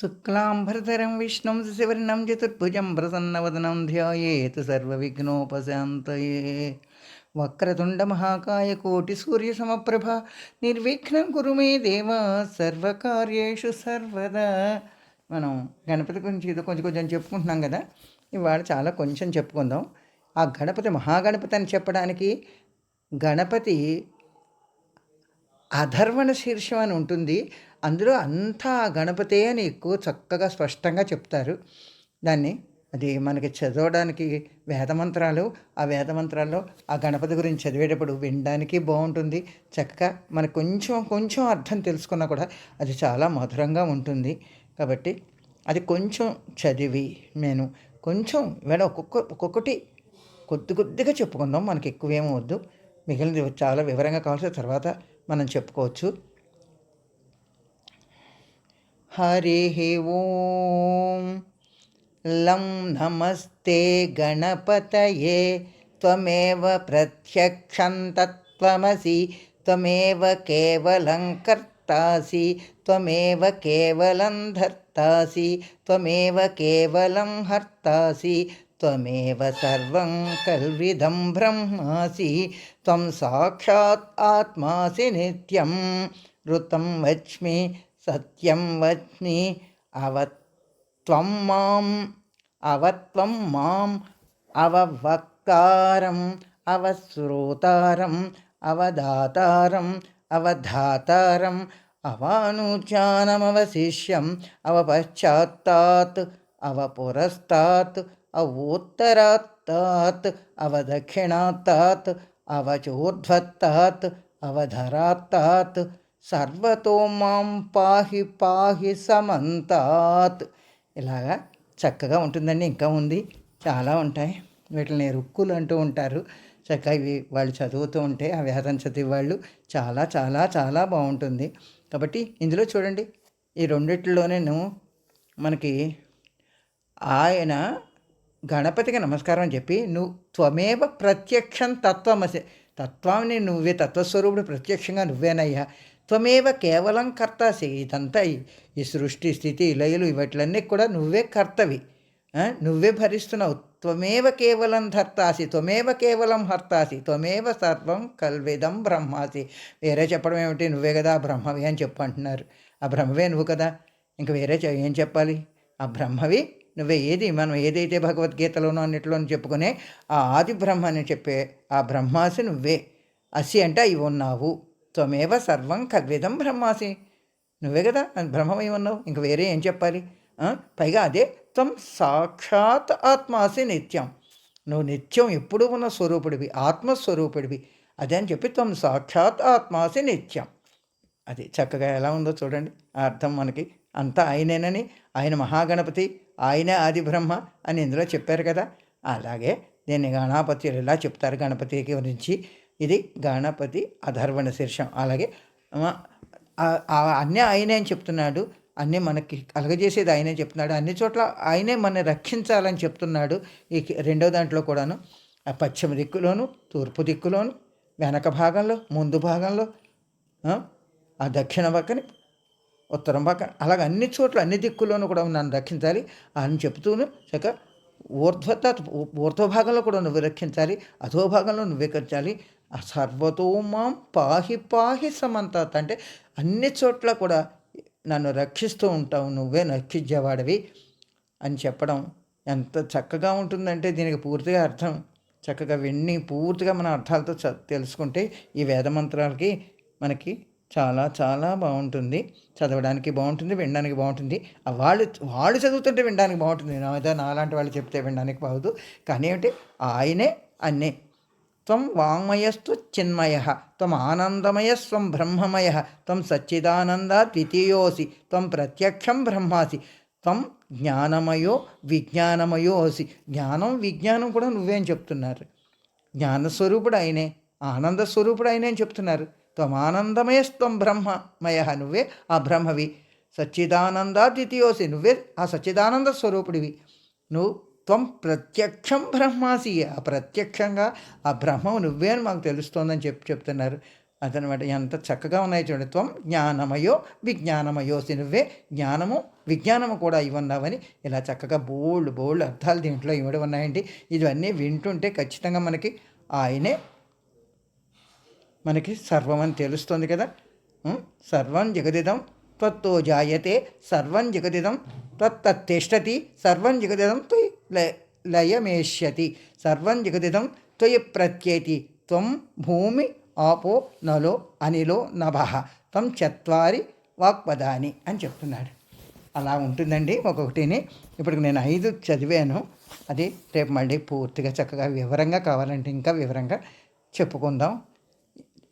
శుక్లాంబరధరం విష్ణుం శివర్ణం చతుర్భుజం ప్రసన్నవదనం ధ్యాయేత్ సర్వవిఘ్నోపశాంతయే. వక్రతుండ మహాకాయ కోటి సూర్య సమప్రభ నిర్విఘ్నం కురు మే దేవ సర్వకార్యేషు సర్వదా. మనం గణపతి గురించి ఏదో కొంచెం కొంచెం చెప్పుకుంటున్నాం కదా ఇవాళ చాలా కొంచెం చెప్పుకుందాం. ఆ గణపతి మహాగణపతి అని చెప్పడానికి గణపతి అధర్వణ శీర్షం అని ఉంటుంది. అందులో అంతా ఆ గణపతే అని ఎక్కువ చక్కగా స్పష్టంగా చెప్తారు. దాన్ని అది మనకి చదవడానికి వేదమంత్రాలు ఆ వేదమంత్రాల్లో ఆ గణపతి గురించి చదివేటప్పుడు వినడానికి బాగుంటుంది. చక్కగా మనకు కొంచెం కొంచెం అర్థం తెలుసుకున్నా కూడా అది చాలా మధురంగా ఉంటుంది. కాబట్టి అది కొంచెం చదివి నేను కొంచెం వేడ ఒక్కొక్క ఒక్కొక్కటి కొద్ది కొద్దిగా చెప్పుకుందాం. మనకి ఎక్కువేమీ వద్దు. మిగిలినది చాలా వివరంగా కావాల్సిన తర్వాత మనం చెప్పుకోవచ్చు. హరి ఓం. లం నమస్తే గణపతయే. త్వమేవ ప్రత్యక్షం తత్వమసి. త్వమేవ కేవలం కర్తాసి. త్వమేవ కేవలం ధర్తాసి. త్వమేవ కేవలం హర్తాసి. त्वमेव सर्वं कल्विधं ब्रह्मासि त्वं साक्षात् आत्मासि नित्यं। ऋतं वच्मि सत्यं वच्मि अवत्वं माम् अवत्वं माम् अववक्तारम् अवश्रोतारम् अवधातारम् अवधातारम् अवानुचानमवशिष्यम् अवपश्चात्तात् अवपुरस्तात् అవోత్తరాత్తాత్ అవదక్షిణాత్తాత్ అవచోర్ధ్వత్తాత్ అవధరాత్తాత్ సర్వతో మాం పాహి పాహి సమంతాత్ ఇలాగా చక్కగా ఉంటుందండి ఇంకా ఉంది చాలా ఉంటాయి. వీటిని రుక్కులు అంటూ ఉంటారు. చక్కగా ఇవి వాళ్ళు చదువుతూ ఉంటే ఆ వేదం చదివి వాళ్ళు చాలా చాలా చాలా బాగుంటుంది. కాబట్టి ఇందులో చూడండి ఈ రెండిట్లోనేను మనకి ఆయన గణపతికి నమస్కారం అని చెప్పి నువ్వు త్వమేవ ప్రత్యక్షం తత్వమసి తత్వాన్ని నువ్వే తత్వస్వరూపుడు ప్రత్యక్షంగా నువ్వేనయ్యా. త్వమేవ కేవలం కర్తాసి ఇదంతా ఈ- ఈ సృష్టి స్థితి లయలు ఇవట్లన్నీ కూడా నువ్వే కర్తవి. నువ్వే భరిస్తున్నావు. త్వమేవ కేవలం ధర్తాసి త్వమేవ కేవలం హర్తాసి త్వమేవ సర్వం కల్విదం బ్రహ్మాసి. వేరే చెప్పడం ఏమిటి? నువ్వే కదా బ్రహ్మవి అని చెప్పు అంటున్నారు. ఆ బ్రహ్మవే నువ్వు కదా? ఇంక వేరే ఏం చెప్పాలి? ఆ బ్రహ్మవి నువ్వే ఏది మనం ఏదైతే భగవద్గీతలోనో అన్నిటిలోనూ చెప్పుకునే ఆ ఆది బ్రహ్మ అని చెప్పే ఆ బ్రహ్మాసి నువ్వే. అసి అంటే అవి ఉన్నావు. త్వమేవ సర్వం కద్విదం బ్రహ్మాసి. నువ్వే కదా బ్రహ్మమై ఉన్నావు. ఇంక వేరే ఏం చెప్పాలి? పైగా అదే త్వం సాక్షాత్ ఆత్మాసి నిత్యం. నువ్వు నిత్యం ఎప్పుడూ ఉన్న స్వరూపుడివి ఆత్మస్వరూపుడివి. అదే అని చెప్పి త్వం సాక్షాత్ ఆత్మాసి నిత్యం. అది చక్కగా ఎలా ఉందో చూడండి. ఆ అర్థం మనకి అంతా ఆయనేనని. ఆయన మహాగణపతి. ఆయనే ఆది బ్రహ్మ అని ఇందులో చెప్పారు కదా. అలాగే దీన్ని గణపతి ఇలా చెప్తారు గణపతి గురించి? ఇది గణపతి అధర్వణ శీర్షం. అలాగే అన్నీ ఆయనే అని చెప్తున్నాడు. అన్నీ మనకి కలగజేసేది ఆయనే చెప్తున్నాడు. అన్ని చోట్ల ఆయనే మన రక్షించాలని చెప్తున్నాడు ఈ రెండో దాంట్లో కూడాను. ఆ పశ్చిమ దిక్కులోను తూర్పు దిక్కులోను వెనక భాగంలో ముందు భాగంలో ఆ, ఆ దక్షిణ పక్కన ఉత్తరం పక్క. అలాగే అన్ని చోట్ల అన్ని దిక్కుల్లోనూ కూడా నన్ను రక్షించాలి అని చెప్తూను. చక్క ఊర్ధ్వత ఊర్ధ్వభాగంలో కూడా నువ్వు రక్షించాలి అధోభాగంలో నువ్వు నువ్వే ఆ సర్వతో మాం పాహి పాహి సమంతత అంటే. అన్ని చోట్ల కూడా నన్ను రక్షిస్తూ ఉంటావు నువ్వే రక్షించేవాడివి అని చెప్పడం ఎంత చక్కగా ఉంటుందంటే దీనికి పూర్తిగా అర్థం. చక్కగా విన్ని పూర్తిగా మన అర్థాలతో తెలుసుకుంటే ఈ వేద మంత్రాలకి మనకి చాలా చాలా బాగుంటుంది. చదవడానికి బాగుంటుంది వినడానికి బాగుంటుంది. వాళ్ళు వాళ్ళు చదువుతుంటే వినడానికి బాగుంటుంది. నా నాలాంటి వాళ్ళు చెప్తే వినడానికి బాగుదు. కానీ ఏమిటి? ఆయనే అన్నే. త్వం వాంగ్మయస్తు చిన్మయ త్వం ఆనందమయ స్వం బ్రహ్మమయ త్వం సచ్చిదానంద ద్వితీయోసి త్వం ప్రత్యక్షం బ్రహ్మాసి త్వం జ్ఞానమయో విజ్ఞానమయో అసి జ్ఞానం విజ్ఞానం కూడా నువ్వే అని చెప్తున్నారు. జ్ఞానస్వరూపుడు ఆయనే ఆనంద స్వరూపుడు ఆయనే అని చెప్తున్నారు. త్వమానందమే స్వం బ్రహ్మమయ నువ్వే ఆ బ్రహ్మవి. సచ్చిదానందాద్వితీయోసి నువ్వే ఆ సచ్చిదానంద స్వరూపుడివి. నువ్వు త్వం ప్రత్యక్షం బ్రహ్మాసి. ఆ ప్రత్యక్షంగా ఆ బ్రహ్మం నువ్వే అని మాకు తెలుస్తోందని చెప్పి చెప్తున్నారు. అదనమాట ఎంత చక్కగా ఉన్నాయి చూడండి. త్వం జ్ఞానమయో విజ్ఞానమయో నువ్వే. జ్ఞానము విజ్ఞానము కూడా ఇవి ఉన్నావని ఇలా చక్కగా బోల్డ్ బోల్డ్ అర్థాలు దీంట్లో ఇవ్వడం ఉన్నాయండి. ఇవన్నీ వింటుంటే ఖచ్చితంగా మనకి ఆయనే మనకి సర్వం అని తెలుస్తుంది కదా. సర్వం జగదిదం త్వత్తో జాయతే సర్వం జగదిదం త్వత్తేష్టతి సర్వం జగదిదం త్వయి లయ లయమేష్యతి సర్వం జగదిదం త్వయి ప్రత్యేతి త్వం భూమి ఆపో నలో అనిలో నభః త్వం చత్వారి వాక్పదాని అని చెప్తున్నాడు. అలా ఉంటుందండి ఒక్కొక్కటిని. ఇప్పుడు నేను ఐదు చదివాను. అది రేపు మళ్ళీ పూర్తిగా చక్కగా వివరంగా కావాలంటే ఇంకా వివరంగా చెప్పుకుందాం.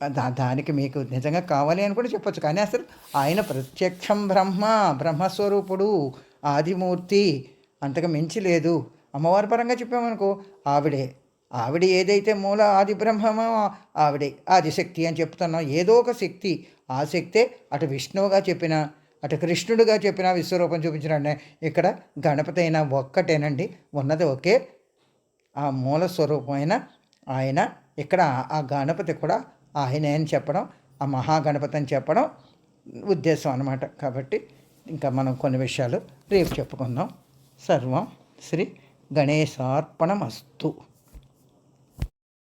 దానికి మీకు నిజంగా కావాలి అని కూడా చెప్పొచ్చు. కానీ అసలు ఆయన ప్రత్యక్షం బ్రహ్మ బ్రహ్మస్వరూపుడు ఆదిమూర్తి అంతగా మించి లేదు. అమ్మవారి పరంగా చెప్పామనుకో ఆవిడే ఆవిడ ఏదైతే మూల ఆది బ్రహ్మమో ఆవిడే ఆదిశక్తి అని చెప్తున్నాం ఏదో ఒక శక్తి. ఆ శక్తే అటు విష్ణువుగా చెప్పిన అటు కృష్ణుడుగా చెప్పిన విశ్వరూపం చూపించిన ఇక్కడ గణపతి అయినా ఒక్కటేనండి. ఉన్నది ఒకే ఆ మూల స్వరూపమైన ఆయన. ఇక్కడ ఆ గణపతి కూడా ఆయనే అని చెప్పడం ఆ మహాగణపతి అని చెప్పడం ఉద్దేశం అనమాట కాబట్టి ఇంకా మనం కొన్ని విషయాలు రేపు చెప్పుకుందాం. సర్వం శ్రీ గణేశార్పణమస్తు.